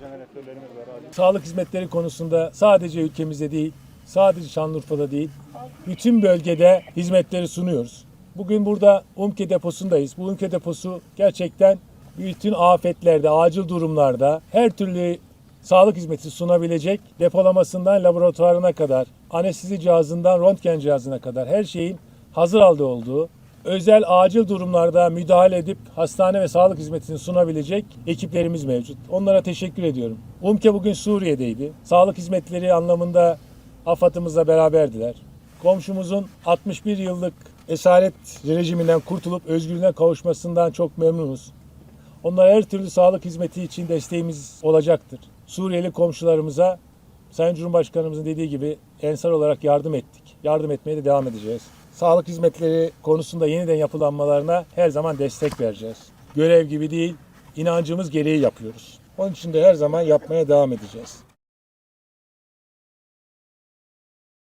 Jeneratörlerimiz var. Acil. Sağlık hizmetleri konusunda sadece ülkemizde değil, sadece Şanlıurfa'da değil, bütün bölgede hizmetleri sunuyoruz. Bugün burada UMKE deposundayız. Bu UMKE deposu gerçekten bütün afetlerde, acil durumlarda her türlü sağlık hizmeti sunabilecek depolamasından laboratuvarına kadar, anestezi cihazından röntgen cihazına kadar her şeyin hazır halde olduğu, özel acil durumlarda müdahale edip hastane ve sağlık hizmetini sunabilecek ekiplerimiz mevcut. Onlara teşekkür ediyorum. UMKE bugün Suriye'deydi. Sağlık hizmetleri anlamında AFAD'ımızla beraberdiler. Komşumuzun 61 yıllık esaret rejiminden kurtulup özgürlüğüne kavuşmasından çok memnunuz. Onlara her türlü sağlık hizmeti için desteğimiz olacaktır. Suriyeli komşularımıza Sayın Cumhurbaşkanımızın dediği gibi ensar olarak yardım ettik. Yardım etmeye de devam edeceğiz. Sağlık hizmetleri konusunda yeniden yapılanmalarına her zaman destek vereceğiz. Görev gibi değil, inancımız gereği yapıyoruz. Onun için de her zaman yapmaya devam edeceğiz.